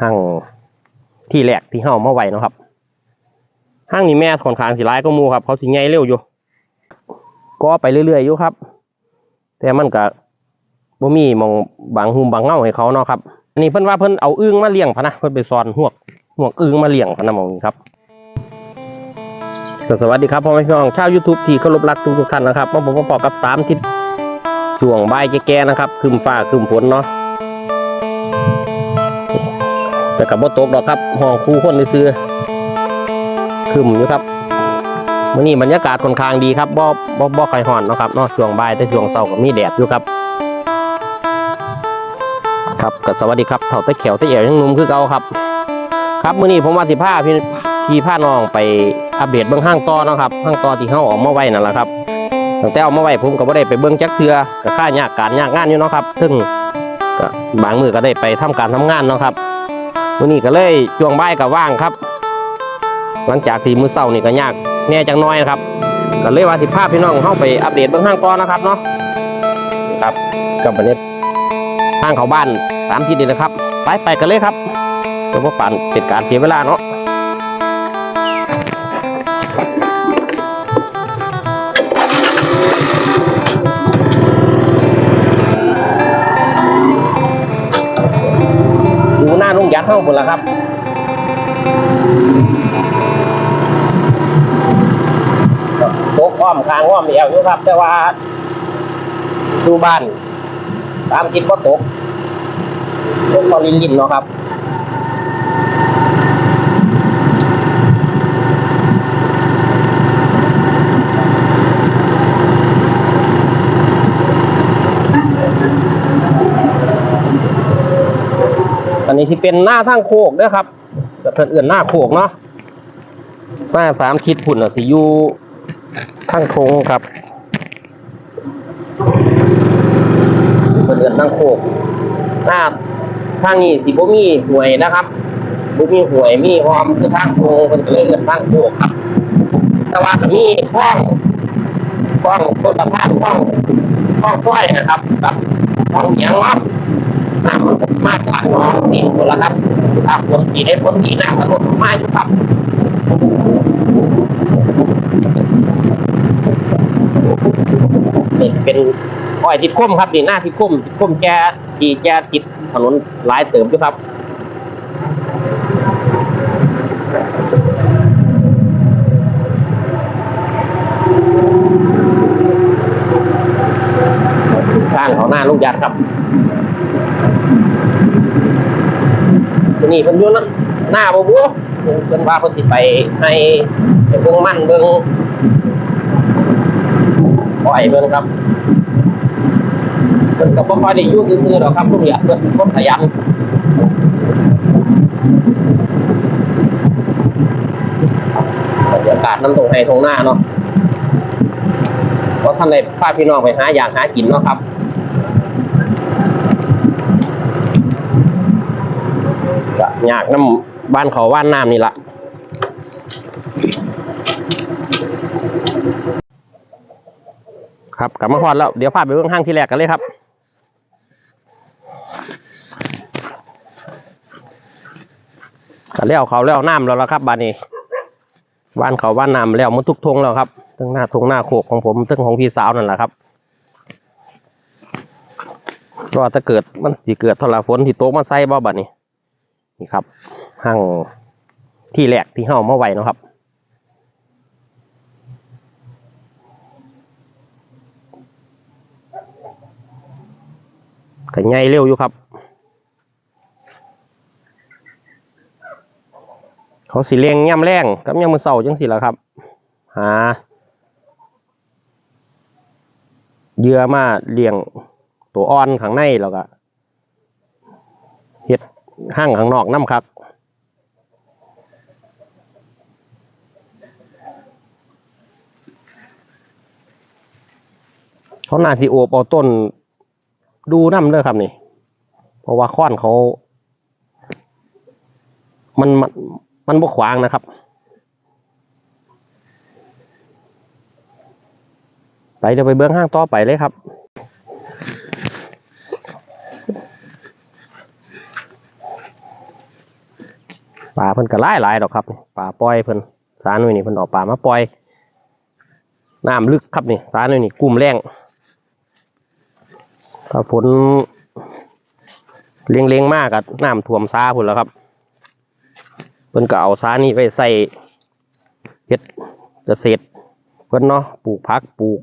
ห้างที่แรกที่เฮามาไว้เนาะครับห้างนี้แม่ค่อนข้างสิร้ายก็มูครับ เขาสิใหญ่เร็วอยู่ ก็ไปเรื่อยๆอยู่ครับ แต่มันก็บ่มีมองบางหุมบางเงาให้เขาเนาะครับอันนี้เพิ่นว่าเพิ่นเอาอึ้งมาเลี้ยงพะนะเพิ่นไปสอนหวกหวกอึ้งมาเลี้ยงพะนะหมองนี้ครับสวัสดีครับพ่อแม่พี่น้องชาว YouTube ที่เคารพรักทุกๆท่านนะครับมาผมมาปอกกับสามทิศช่วงใบแก่ๆนะครับครึมฟ้าครึมฝนเนาะ แต่กับบ่ตกดอกครับห้องคู่คนซื้อคึมอยู่ครับมื่อนี้บรรยากาศค่อนข้างดีครับบ่บ่บ่ค่อยร้อนเนาะครับนาะช่วงบ่ายแต่ช่วงเช้าก็มีแดดอยู่ครับ ครับก็สวัสดีครับเถ่าตะเขียวตะเอียวยังนุ่มคือเก่าครับ ครับมื้อนี้ผมว่าสิพาพี่พี่พาน้องไปอัปเดตเบิ่งห้างต่อเนาะครับห้างต่อที่เฮาเออกมาไว้นั่นแหละครับตั้งแต่เอามาไว้ผมก็บ่ได้ไปเบิ่งจักเทือก็ค่ายากการยากงานอยู่เนาะครับซึ่งก็บางมือก็ได้ไปทำการทำงานเนาะครับ มื้อนี้ก็เลยช่วงบ่ายก็ว่างครับ หลังจากที่มื้อเช้านี่ก็ยากแน่จังน้อยนะครับก็เลยว่าสิภาพพี่น้องเข้าไปอัปเดตเบื้องห้างก่อนนะครับเนาะครับกับบรรยากาศห้างเขาบ้านสามที่นี่นะครับ ไปไปกันเลยครับเดี๋ยวพวกปั่นเป็นการเสียเวลาเนาะ เข้าหมดแล้วครับตกอ้อมคางอ้อมเอวอยู่ครับ แต่ว่าดูบ้านตามคิดว่าตกตกตอลินลินเนาะครับ นนี้ที่เป็นหน้าทางโคกนะครับแต่เพิ่นเอื่นหน้าโคกเนาะหน้าสามทิศพุ่นอะสิยู่ข้งโคงครับเพิ่นเอื่นทางโคกหน้าทางนี้สิบ่มีหวยนะครับบ่มีหวยมีหอมคือทางโคงเพิ่นเลยเอื่นทางโคกครับแต่ว่ามีห้องห้องต้นตะพานห้องห้องก้อยนะครับกับห้องเหยียงเนาะ น้ำมันมาจากหนองนี่หมดแล้วครับถ้าฝนปีได้ฝนปีหน้าก็ลดมาอยู่ครับนี่เป็นอ้อยติดคมครับนี่หน้าติดคมติดคมแกที่แกติดถนนหลายเติมอยู่ครับข้างของหน้าลูกยัดครับ ทีนี่เพิ่นอยู่นะหน้าบ่บัวเพิ่นว่าเพิ่นสิไปให้ไปเบิ่งมันเบิ่งปล่อยเบิ่งครับเพิ่นก็บ่ค่อยได้อยู่ซื่อๆดอกครับลุงอยากเพิ่นเป็นคนขยันบรรยากาศน้ำตรงไห้ตรงหน้าเนาะเพราะท่านได้พาพี่น้องไปหาอยากหากินเนาะครับ ยากน้ำบ้านเขาว่านน้ำนี่ละครับกลับมาพอดแล้ว เดี๋ยวพาไปเบื้องห้างที่แรกกันเลยครับก็เลี้ยวเขาเลี้ยวน้ำแล้วละครับบ้านนี้บ้านเขาบ้านน้ำแล้วมันทุกทงแล้วครับตั้งหน้าทงหน้าโขกของผมตั้งของพี่สาวนั่นแหละครับก็ถ้าเกิดมันสิเกิดทรฝนที่โต๊ะมาใส่บ่บัดนี้ นี่ครับห้างที่แรกที่เฮามาไว้นะครับ ก็ใหญ่เร็วอยู่ครับ เขาสิเลี้ยงย่ำแรงกับย่ำมือเสาจังสิละครับ หาเยื่อมาเลี้ยงตัวอ่อนข้างในแล้วก็เฮ็ด ห้างข้างนอกน้ำครับเขานาสิโอบเอาต้นดูน้ำเด้อครับนี่ เพราะว่าค้อนเขา มันมันมันบกขวางนะครับ ไปเดี๋ยวไปเบื้องห้างต่อไปเลยครับ ปลาเพิ่นก็หลายหลายดอกครับนี่ปลาปล่อยเพิ่นสาหน่วยนี่เพิ่นออกปลามาปล่อยน้ำลึกครับนี่สาหน่วยนี่กุ้มแรงถ้าฝนเลี้ยงๆมากกับน้ำท่วมซาพุ่นแล้วครับเพิ่นก็เอาซานี่ไปใส่เฮ็ดเกษตรเพิ่นเนาะปลูกผักปลูก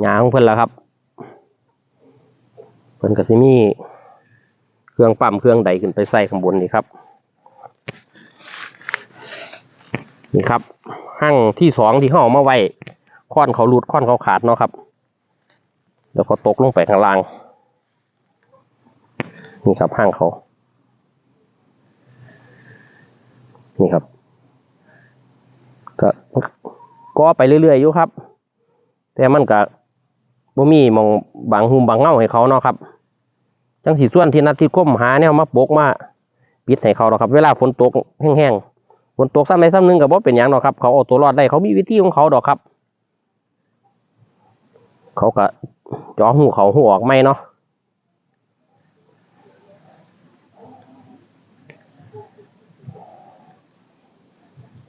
หญ้าของเพิ่นแล้วครับเพิ่นก็สิมีเครื่องปั๊มเครื่องใดขึ้นไปใส่ข้างบนนี่ครับ นี่ครับห้างที่สองที่เขาเอมาไว้ค้อนเขาหลุดค้อนเขาขาดเนาะครับเดี๋ยวเขาตกลงไปข้างล่างนี่ครับห้างเขา นี่ครับ ก็ก็ไปเรื่อยๆอยู่ครับ แต่มันก็บ่มีมองบางหุมบางเงาให้เขาเนาะครับ จังสีส่วนที่นัดที่ก้มหาเนี่ยมาปกมาปิดให้เขาเนาะครับ เวลาฝนตกแห้งๆ ฝนตกซ้ำใดซ้ำหนึ่งกับว่เป็นอย่างเนาะครับ เขาเอาตัวรอดได้เขามีวิธีของเขาดอกครับ เขาก็จ่อหูเขาหูออกไม่เนาะ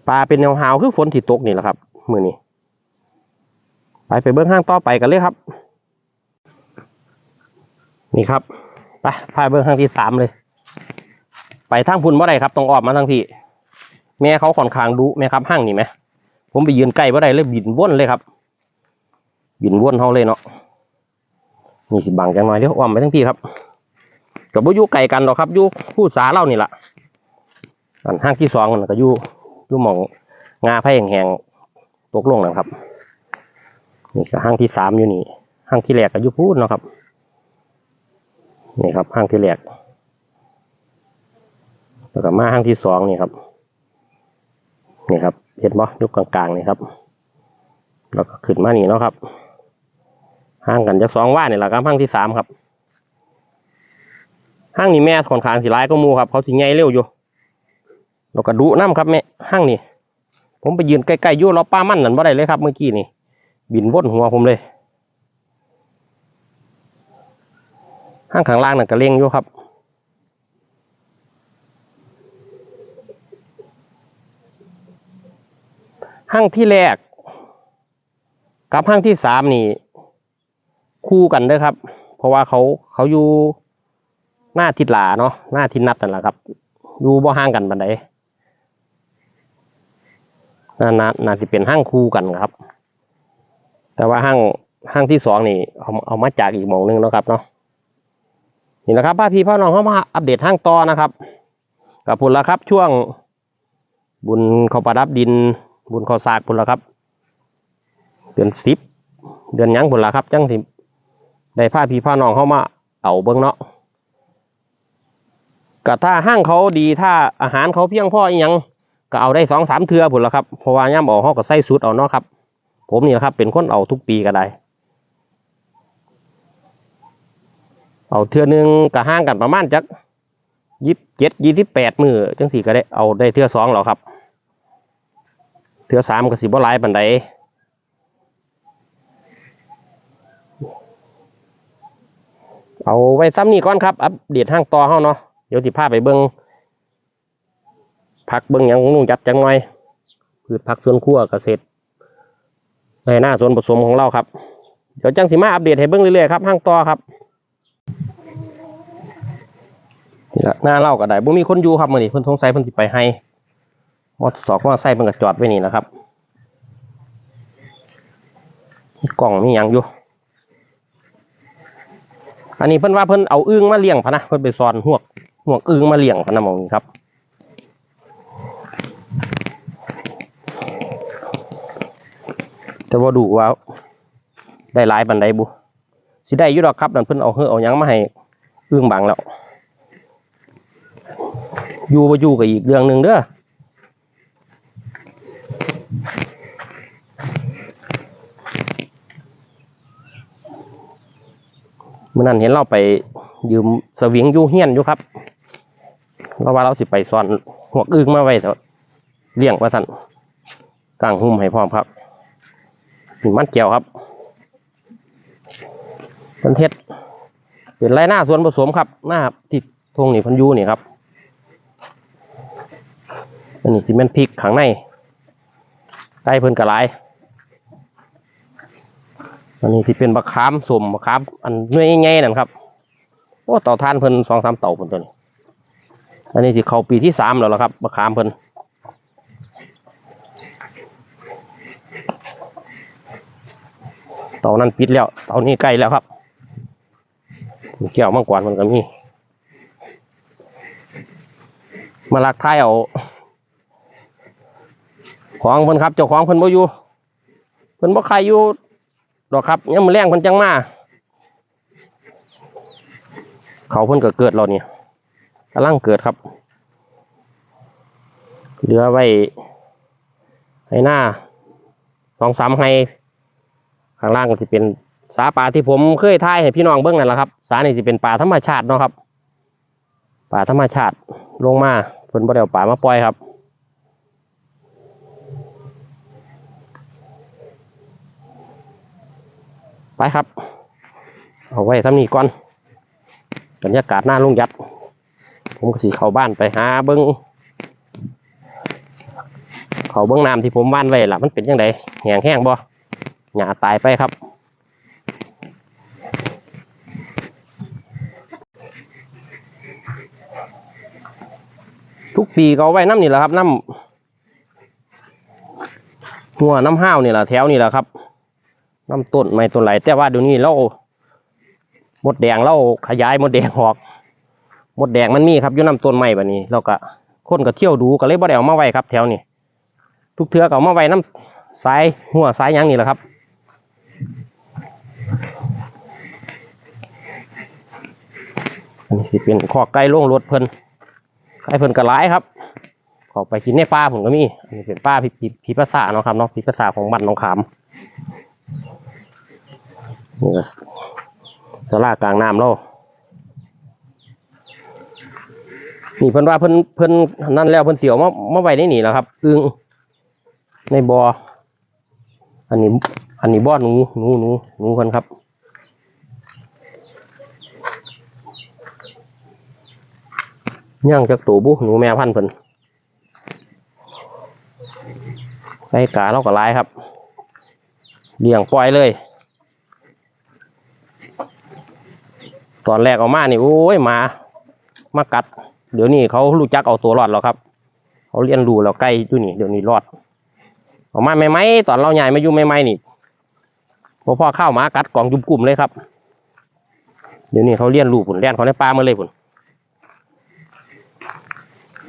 ปลาเป็นแนวหาวคือฝนที่ตกนี่แหละครับมือนี้ไปไปเบื้องห้างต่อไปกันเลยครับ นี่ครับไปพาเบื้องห้างที่สามเลย ไปทางพุ่นบ่อได้ครับต้องออกมาทางพี่ แม่เขาค่อนข้างดุแม่ครับห้างนี่ไหมผมไปยืนใกล้บ่ได้เลยบินว่นเลยครับ บินว่นเขาเลยเนาะนี่สิบังจังหน่อยเดี๋ยวอ้อมไปทั้งพี่ครับกับบ่อยู่ไกลกันหรอกครับยู่คู่สาเล่านี่แหละอันห้างที่สองนั่นก็ยู่ยู่มองงาไผ่แห้งๆตกลงนะครับนี่ก็ห้างที่สามอยู่นี่ห้างที่แรกก็ยู่พูดเนาะครับนี่ครับห้างที่แรกแล้วก็มาห้างที่สองนี่ครับ นี่ครับเห็นบ่ยุคกลางๆนี่ครับ แล้วก็ขึ้นมานี่เนาะครับห้างกันจากสองว่านี่แหละครับห้างที่สามครับห้างนี้แม่ค่อนข้างสิร้ายก็มูครับเขาสิไงเร็วอยู่แล้วก็ดุน้ำครับแม่ห้างนี่ผมไปยืนใกล้ๆยู่ล้อป้ามั่นนั่นบ่ได้เลยครับ เมื่อกี้นี่ บินวนหัวผมเลยห้างข้างล่างนั่นก็เล่งอยู่ครับ ห้างที่แรก กับห้างที่สามนี่ คู่กันเด้อครับ เพราะว่าเขาเขาอยู่หน้าทิศหลาเนาะหน้าทิศนัดนั่นแหละครับอยู่บ่ห่างกันบันไดน่าน่าน่าจะเป็นห้างคู่กันครับ แต่ว่าห้างห้างที่สองนี่เอาเอามาจากอีกหมองหนึงนะครับเนาะนี่นะครับป้าพี่พ่อน้องเข้ามาอัปเดตห้างต่อนะครับกับผลละครับช่วงบุญเขาประดับดิน บุญเขาสากผลละครับ เดือนสิบเดือนยังผลละครับ จังสิได้ผ้าพี่พ่อน้องเข้ามาเอาเบิ้งเนาะก็ถ้าห้างเขาดีถ้าอาหารเขาเพียงพออีหยังก็เอาได้สองสามเทือผลละครับเพราะว่าย่ำออกเขาก็ใส่สุดเอาเนาะครับ ผมนี่นะครับ เป็นคนเอาทุกปีก็ได้ เอาเทือหนึงก็ห่างกันประมาณจักยี่สิบเจ็ดยี่สิบแปดมือจังสี่ก็ได้เอาได้เทือสองแล้วครับ เทือสามก็สิบ่หลายปันใดเอาไว้ซ้ำนี่ก่อนครับ อัปเดตห้างต่อเฮาเนาะเดี๋ยวสิพาไปเบิงพักเบิงหยังของนุ่งจัดจังไว้พืชผักสวนครัวเกษตรในหน้าสวนผสมของเราครับ เดี๋ยวจังสิมาอัปเดตให้เบิ้งเรื่อยๆครับห้างต่อครับนี่ละหน้าเล่าก็ได้บ่มีคนอยู่ครับมื้อนี้เพิ่นสงสัยเพิ่นสิไปให้ มอเตอร์สอกมอเตอร์ไซค์เพิ่นก็จอดไว้นี่นะครับมีกล่องมียังอยู่ อันนี้เพิ่นว่าเพิ่นเอาอึ้งมาเลี้ยงพะนะเพิ่นไปซอนหวกหวกอึ้งมาเลี้ยงพะนะมองครับแต่ว่าดูว่า ได้หลายบันไดบุสิได้ยู่ดอกครับนั่นเพิ่นเอาเฮือเอายังมาให้เอื้องบังแล้วอยู่บ่อยู่ก็อีกเรื่องหนึ่งเด้อ มื่อนั้นเห็นเราไปยืมสวิงยูเฮียนอยู่ครับเราว่าเราสิไปซ่อนหัวอึ้งมาไว้เถอะเลี้ยงว่าสั่นกลางหุ่มให้พร้อมครับมันแก้วครับมันเทศเป็นไรหน้าส่วนผสมครับหน้าที่ทงนี่พันยูนี่ครับอันนี้สิแม่นพริกข้างในไก่เพิ่นกระไร อันนี้ที่เป็นบะขามสมบะขามอันเนื้อใหญ่ๆนั่นครับโอ้เต่าท่านเพิ่นสองสามเต่าเพิ่นตัวนี้ อันนี้สิเขาปีที่สามแล้วล่ะครับบะขามเพิ่นเต่านั้นปิดแล้วเต่านี้ใกล้แล้วครับมีแก้วมังกรมันก็มีมาลักท้ายเอาของเพิ่นครับเจ้าของเพิ่นบ่อยู่เพิ่นบ่ใครอยู่ ดอกครับยังมือแรงพิ่นจังมา เขาเพิ่นก็เกิดเราเนี่ยกำลังเกิดครับ เหลือไว้ให้หน้าสองสามให้ข้างล่างก็จะเป็นสาป่าที่ผมเคยทายให้พี่น้องเบิ้งนั่นแหละครับ สานี่จะเป็นป่าธรรมชาติเนาะครับ ป่าธรรมชาติลงมาเพิ่นบ่ได้เอาป่ามาปล่อยครับ ไปครับ เอาไว้ทำนี้ก่อนบรรยากาศหน้าลุงยัด ผมก็สิเข้าบ้านไปหาเบิ้งเขาเบิ้งน้ำที่ผมว่านไว้ล่ะมันเป็นยังไงแห้งแห้งบ่หญ้าตายไปครับ ทุกปีเอาไว้น้ำนี่แหละครับน้ำหัวน้ำห้าวนี่แหละแถวนี่แหละครับ น้ำต้นไม้ต้นไหลแต่ว่าเดี๋ยวนี้เราหมดแดงเราขยายหมดแดงออกหมดแดงมันมีครับอยู่น้ำต้นไม้แบบนี้เราก็คนก็เที่ยวดูก็เลยบ่ได้เอามาไว้ครับ แถวนี้ทุกเทือกเอามาไว้น้ำสายหัวสายยังนี่แหละครับอันนี้เป็นขอกไก่ล่งรถเพิ่นไก่เพิ่นก็หลายครับขอไปกินในป่าผมก็มีอันนี้เป็นป่าพิพิพิภาษาเนาะครับเนาะพิภาษาของบ้านหนองขาม นี่ก็สลากลางน้ำเรานี่เพิ่นว่าเพิ่นเพิ่นนั่นแล้วเพิ่นเสียวมามาไว้ในนี่แหละครับอึงในบอ่ออันนี้ อันนี้บ่อหนูหนูหนูหนูเพิ่นครับย่างจากตัวบุหนูแม่พันเพิ่นไก่กาเราก็ลายครับเลี้ยงปล่อยเลย ตอนแรกออกมานี่โอ้ยมา มากัด เดี๋ยวนี้เขารู้จักเอาตัวรอดแล้วครับ เขาเรียนรู้แล้วใกล้อยู่นี่เดี๋ยวนี้รอด ออกมาใหม่ๆตอนเราใหญ่ไมาอยู่ใหม่ๆนี่พอพ่อเข้าหมากัดกล่องยุบกลุ่มเลยครับ เดี๋ยวนี้เขาเรียนรู้ผลเรียนเขาในป่ามาเลยผล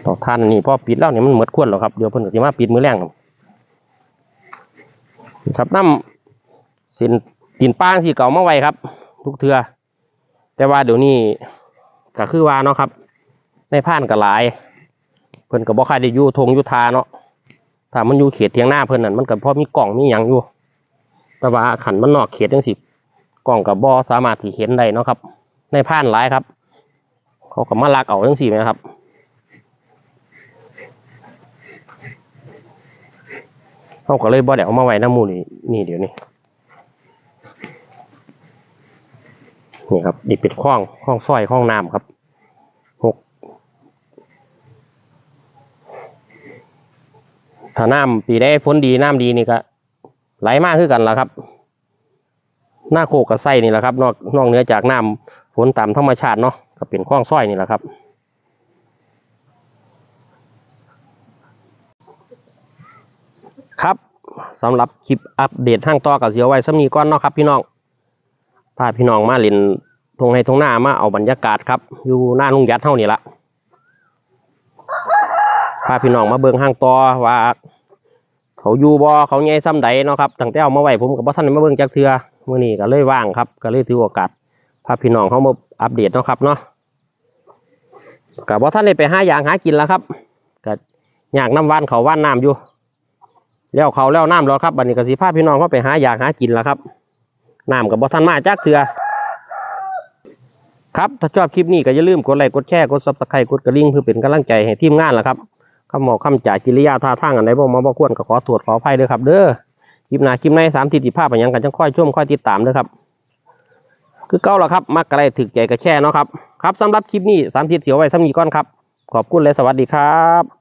ต่อท่านนี่พ่อปิดแล้วเนี่ยมันเหมือดขวดแล้วครับเดี๋ยวเพิ่นจะมาปิดมือแรงครับน้ำสินกินป้างที่เก่ามาไว้ครับ ทุกเทือ แต่ว่าเดี๋ยวนี้ก็คือว่าเนาะครับ ในผ่านก็หลายเพิ่นก็บ่ค่อยได้อยู่ทงอยู่ทาเนาะถ้ามันอยู่เขตเทียงหน้าเพิ่นนั่นมันก็พอมีกล่องมีหยังอยู่ แต่ว่าขันมันนอกเขตจังสิกล่องกับบ่สามารถที่เห็นได้เนาะครับ ในผ่านหลายครับ เขาก็มาลักเอาจังสินะครับเขาก็เลยบ่ได้เอามาไว้น้ำมูนี่นี่เดี๋ยวนี้ นี่ครับนี่เป็นคล้องคล้องสร้อยคล้องน้ำครับหกถ้าน้ำปีได้ฝนดีน้ำดีนี่ก็ไหลมากขึ้นกันละครับ หน้าโคกกับไส้นี่แหละครับ นอกนอกเหนือจากน้ำฝนตามธรรมชาติเนาะก็เป็นคล้องสร้อยนี่แหละครับครับสำหรับคลิปอัปเดตห้างต่อกับเสียวไว้สำนีก้อนเนาะครับพี่น้อง พาพี่น้องมาเล่นทงให้ทงหน้ามาเอาบรรยากาศครับ อยู่หน้าลุงยัดเท่านี่ละพาพี่น้องมาเบิ่งห้างต่อว่า เขาอยู่บ่เขาใหญ่ซ้ำใดเนาะครับตั้งแต่เอามาไว้ผมกับบ่อทันมาเบิ่งจักเทือมื้อนี้ก็เลยว่างครับ ก็เลยถือโอกาสพาพี่น้องเขามาอัปเดตเนาะครับเนาะก็บ่ทันได้ไปหาอย่างหากินแล้วครับก็อยากน้ำว่านเขาว่านน้ำอยู่แล้วเขาแล้วน้ำแล้วครับบัดนี้ก็สิพาพี่น้องเขาไปหาอยากหากินแล้วครับ น้ำกับบ่ทันมาจักเถื่อครับถ้าชอบคลิปนี้ก็อย่าลืมกดไลค์กดแชร์กดซับสไครต์กดกระลิ่งเพื่อเป็นกำลังใจให้ทีมงานล่ะครับคำหมอกคำจ่ายกิริยาท่าทางอันใดบ่มาบ่ควรก็ขอตรวจขออภัยด้วยครับ เด้อคลิปหน้าคลิปในสามทิศที่ภาพอย่างกันจังค่อยช่วมค่อยติดตามเด้อครับ คือเก้าละครับมักอะไรถึกใจกระแช่เนาะครับครับสำหรับคลิปนี้สามทิศเสียวไว้สำนีก่อนครับ ขอบคุณและสวัสดีครับ